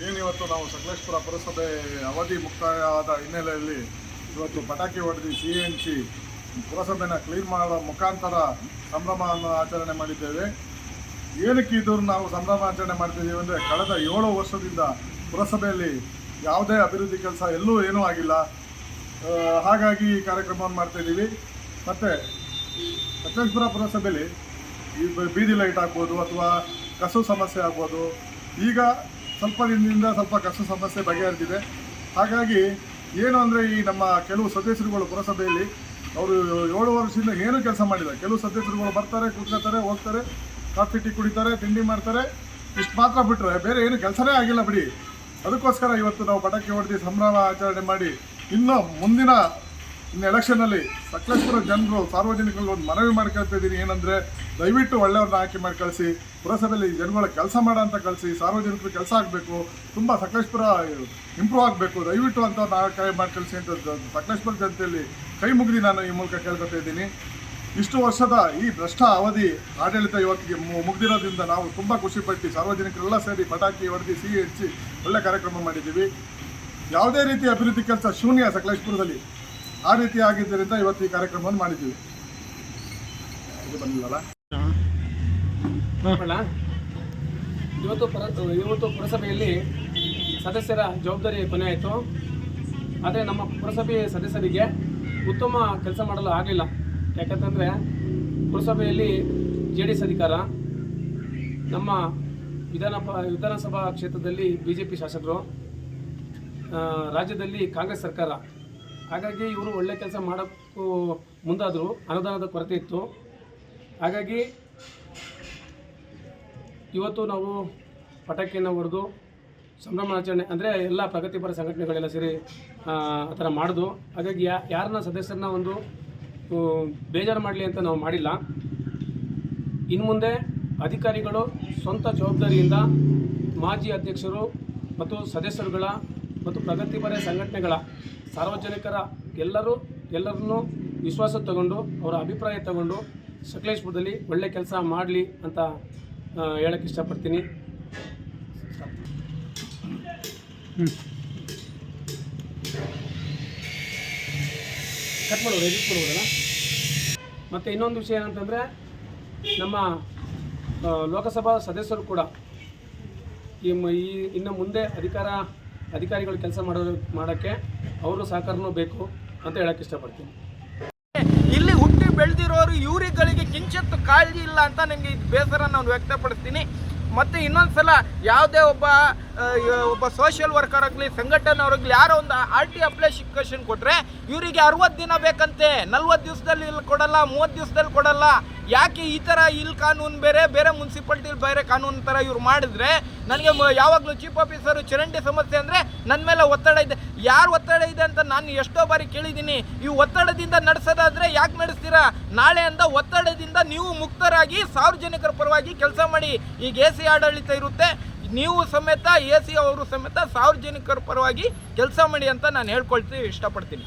ಏನಿವತ್ತು ನಾವು ಸಕಲೇಶ್ಪುರ ಪುರಸಭೆ ಅವಧಿ ಮುಕ್ತಾಯ ಆದ ಹಿನ್ನೆಲೆಯಲ್ಲಿ ಇವತ್ತು ಪಟಾಕಿ ಹೊಡೆದು ಸಿ ಎನ್ ಸಿ ಪುರಸಭೆನ ಕ್ಲೀನ್ ಮಾಡೋ ಮುಖಾಂತರ ಸಂಭ್ರಮವನ್ನು ಆಚರಣೆ ಮಾಡಿದ್ದೇವೆ. ಏನಕ್ಕೆ ಇದು ನಾವು ಸಂಭ್ರಮಾಚರಣೆ ಮಾಡ್ತಿದ್ದೀವಿ ಅಂದರೆ ಕಳೆದ ಏಳು ವರ್ಷದಿಂದ ಪುರಸಭೆಯಲ್ಲಿ ಯಾವುದೇ ಅಭಿವೃದ್ಧಿ ಕೆಲಸ ಎಲ್ಲೂ ಏನೂ ಆಗಿಲ್ಲ. ಹಾಗಾಗಿ ಈ ಕಾರ್ಯಕ್ರಮವನ್ನು ಮಾಡ್ತಾಯಿದ್ದೀವಿ ಮತ್ತು ಸಕಲೇಶ್ಪುರ ಪುರಸಭೆಯಲ್ಲಿ ಈ ಬೀದಿ ಲೈಟ್ ಆಗ್ಬೋದು ಅಥವಾ ಕಸು ಸಮಸ್ಯೆ ಆಗ್ಬೋದು. ಈಗ ಸ್ವಲ್ಪ ದಿನದಿಂದ ಸ್ವಲ್ಪ ಕಷ್ಟ ಸಮಸ್ಯೆ ಬಗೆಹರಿದಿದೆ. ಹಾಗಾಗಿ ಏನು ಅಂದರೆ ಈ ನಮ್ಮ ಕೆಲವು ಸದಸ್ಯರುಗಳು ಪುರಸಭೆಯಲ್ಲಿ ಅವರು ಏಳು ವರ್ಷದಿಂದ ಏನು ಕೆಲಸ ಮಾಡಿಲ್ಲ. ಕೆಲವು ಸದಸ್ಯರುಗಳು ಬರ್ತಾರೆ, ಕೂತ್ಕೋತಾರೆ, ಹೋಗ್ತಾರೆ, ಕಾಫಿ, ಟೀ ಕುಡಿತಾರೆ, ತಿಂಡಿ ಮಾಡ್ತಾರೆ. ಇಷ್ಟು ಮಾತ್ರ ಬಿಟ್ಟರೆ ಬೇರೆ ಏನು ಕೆಲಸನೇ ಆಗಿಲ್ಲ ಬಿಡಿ. ಅದಕ್ಕೋಸ್ಕರ ಇವತ್ತು ನಾವು ಪಟಾಕಿ ಹೊಡೆದು ಸಂಭ್ರಮ ಆಚರಣೆ ಮಾಡಿ ಇನ್ನೂ ಮುಂದಿನ ಇನ್ನು ಎಲೆಕ್ಷನಲ್ಲಿ ಸಕಲೇಶ್ಪುರ ಜನರು ಸಾರ್ವಜನಿಕರಲ್ಲಿ ಒಂದು ಮನವಿ ಮಾಡ್ಕೊಳ್ತಾ ಇದ್ದೀನಿ. ಏನಂದರೆ ದಯವಿಟ್ಟು ಒಳ್ಳೆಯವ್ರನ್ನ ಆಯ್ಕೆ ಮಾಡಿ ಕಳಿಸಿ, ಪುರಸಭೆಯಲ್ಲಿ ಜನಗಳ ಕೆಲಸ ಮಾಡೋ ಅಂತ ಕಳಿಸಿ, ಸಾರ್ವಜನಿಕರು ಕೆಲಸ ಆಗಬೇಕು, ತುಂಬ ಸಕಲೇಶ್ಪುರ ಇಂಪ್ರೂವ್ ಆಗಬೇಕು, ದಯವಿಟ್ಟು ಅಂತ ಕರೆ ಮಾಡಿ ಕಳಿಸಿ ಅಂತ ಸಕಲೇಶ್ವರ ಜನತೆಯಲ್ಲಿ ಕೈ ಮುಗಿದು ನಾನು ಈ ಮೂಲಕ ಕೇಳ್ಕೊತಾ ಇದ್ದೀನಿ. ಇಷ್ಟು ವರ್ಷದ ಈ ಭ್ರಷ್ಟ ಅವಧಿ ಆಡಳಿತ ಇವತ್ತಿಗೆ ಮುಗ್ದಿರೋದ್ರಿಂದ ನಾವು ತುಂಬ ಖುಷಿಪಟ್ಟು ಸಾರ್ವಜನಿಕರೆಲ್ಲ ಸೇರಿ ಪಟಾಕಿ ಹೊಡೆದು, ಸಿಹಿ ಹೆಚ್ಚಿ ಒಳ್ಳೆ ಕಾರ್ಯಕ್ರಮ ಮಾಡಿದ್ದೀವಿ. ಯಾವುದೇ ರೀತಿಯ ಅಭಿವೃದ್ಧಿ ಕೆಲಸ ಶೂನ್ಯ ಸಕಲೇಶ್ಪುರದಲ್ಲಿ. ಆ ರೀತಿ ಆಗಿದ್ದರಿಂದ ಇವತ್ತು ಈ ಕಾರ್ಯಕ್ರಮವನ್ನು ಮಾಡಿದ್ದೀವಿ. ಇವತ್ತು ಪರ, ಇವತ್ತು ಪುರಸಭೆಯಲ್ಲಿ ಸದಸ್ಯರ ಜವಾಬ್ದಾರಿ ಕೊನೆ ಆಯಿತು. ಆದರೆ ನಮ್ಮ ಪುರಸಭೆ ಸದಸ್ಯರಿಗೆ ಉತ್ತಮ ಕೆಲಸ ಮಾಡಲು ಆಗಲಿಲ್ಲ. ಯಾಕಂತಂದರೆ ಪುರಸಭೆಯಲ್ಲಿ ಜೆ ಡಿ ಎಸ್ ಅಧಿಕಾರ, ನಮ್ಮ ವಿಧಾನ ವಿಧಾನಸಭಾ ಕ್ಷೇತ್ರದಲ್ಲಿ ಬಿ ಜೆ ಪಿ ಶಾಸಕರು ರಾಜ್ಯದಲ್ಲಿ ಕಾಂಗ್ರೆಸ್ ಸರ್ಕಾರ. ಹಾಗಾಗಿ ಇವರು ಒಳ್ಳೆ ಕೆಲಸ ಮಾಡೋಕ್ಕೂ ಮುಂದಾದರು, ಅನುದಾನದ ಕೊರತೆ ಇತ್ತು. ಹಾಗಾಗಿ ಇವತ್ತು ನಾವು ಪಟಾಕಿಯನ್ನು ಹೊಡೆದು ಸಂಭ್ರಮಾಚರಣೆ, ಅಂದರೆ ಎಲ್ಲ ಪ್ರಗತಿಪರ ಸಂಘಟನೆಗಳೆಲ್ಲ ಸೇರಿ, ಆ ಥರ ಮಾಡಿದ್ರು ಹಾಗಾಗಿ ಯಾರನ್ನ ಸದಸ್ಯರನ್ನ ಒಂದು ಬೇಜಾರು ಮಾಡಲಿ ಅಂತ ನಾವು ಮಾಡಿಲ್ಲ. ಇನ್ನು ಮುಂದೆ ಅಧಿಕಾರಿಗಳು ಸ್ವಂತ ಜವಾಬ್ದಾರಿಯಿಂದ ಮಾಜಿ ಅಧ್ಯಕ್ಷರು ಮತ್ತು ಸದಸ್ಯರುಗಳ ಮತ್ತು ಪ್ರಗತಿಪರ ಸಂಘಟನೆಗಳ ಸಾರ್ವಜನಿಕರ ಎಲ್ಲರೂ ಎಲ್ಲರನ್ನೂ ವಿಶ್ವಾಸ ತಗೊಂಡು ಅವರ ಅಭಿಪ್ರಾಯ ತಗೊಂಡು ಸಕಲೇಶ್ಪುರದಲ್ಲಿ ಒಳ್ಳೆ ಕೆಲಸ ಮಾಡಲಿ ಅಂತ ಹೇಳಕ್ಕೆ ಇಷ್ಟಪಡ್ತೀನಿ. ಕಟ್ ಮತ್ತು ಇನ್ನೊಂದು ವಿಷಯ ಏನಂತಂದರೆ, ನಮ್ಮ ಲೋಕಸಭಾ ಸದಸ್ಯರು ಕೂಡ ಈ, ಇನ್ನು ಮುಂದೆ ಅಧಿಕಾರ ಅಧಿಕಾರಿಗಳು ಕೆಲಸ ಮಾಡೋ ಮಾಡೋಕ್ಕೆ ಅವರು ಸಹಕಾರನೂ ಬೇಕು ಅಂತ ಹೇಳಕ್ಕೆ ಇಷ್ಟಪಡ್ತೀನಿ. ಇಲ್ಲಿ ಹುಟ್ಟಿ ಬೆಳೆದಿರೋರು ಇವರುಗಳಿಗೆ ಕಿಂಚಿತ್ತು ಕಾಳಜಿ ಇಲ್ಲ ಅಂತ ನನಗೆ ಇದು ಬೇಸರ ನಾನು ವ್ಯಕ್ತಪಡಿಸ್ತೀನಿ. ಮತ್ತು ಇನ್ನೊಂದು ಸಲ ಯಾವುದೇ ಒಬ್ಬ ಒಬ್ಬ ಸೋಷಿಯಲ್ ವರ್ಕರ್ ಆಗಲಿ, ಸಂಘಟನೆಯವ್ರಾಗಲಿ, ಯಾರೋ ಒಂದು ಆರ್ ಟಿ ಅಪ್ಲಿಕೇಶನ್ ಕೊಟ್ಟರೆ ಇವರಿಗೆ ಅರವತ್ತು ದಿನ ಬೇಕಂತೆ. ನಲ್ವತ್ತು ದಿವಸದಲ್ಲಿ ಇಲ್ಲಿ ಕೊಡಲ್ಲ ಮೂವತ್ತು ದಿವಸದಲ್ಲಿ ಕೊಡಲ್ಲ. ಯಾಕೆ ಈ ಥರ ಇಲ್ಲಿ ಕಾನೂನು ಬೇರೆ ಬೇರೆ ಮುನ್ಸಿಪಾಲ್ಟಿಲಿ ಬೇರೆ ಕಾನೂನು ಥರ ಇವ್ರು ಮಾಡಿದ್ರೆ ನನಗೆ ಯಾವಾಗಲೂ ಚೀಫ್ ಆಫೀಸರು ಚರಂಡಿ ಸಮಸ್ಯೆ ಅಂದರೆ ನನ್ನ ಮೇಲೆ ಒತ್ತಡ ಇದೆ. ಯಾರು ಒತ್ತಡ ಇದೆ ಅಂತ ನಾನು ಎಷ್ಟೋ ಬಾರಿ ಕೇಳಿದ್ದೀನಿ. ಈ ಒತ್ತಡದಿಂದ ನಡೆಸೋದಾದರೆ ಯಾಕೆ ನಡೆಸ್ತೀರಾ? ನಾಳೆಯಿಂದ ಒತ್ತಡದಿಂದ ನೀವು ಮುಕ್ತರಾಗಿ ಸಾರ್ವಜನಿಕರ ಪರವಾಗಿ ಕೆಲಸ ಮಾಡಿ. ಈಗ ಎ ಸಿ ಆಡಳಿತ ಇರುತ್ತೆ. ನೀವು ಸಮೇತ, ಎ ಸಿ ಅವರು ಸಮೇತ ಸಾರ್ವಜನಿಕರ ಪರವಾಗಿ ಕೆಲಸ ಮಾಡಿ ಅಂತ ನಾನು ಹೇಳ್ಕೊಳ್ತೀವಿ ಇಷ್ಟಪಡ್ತೀನಿ.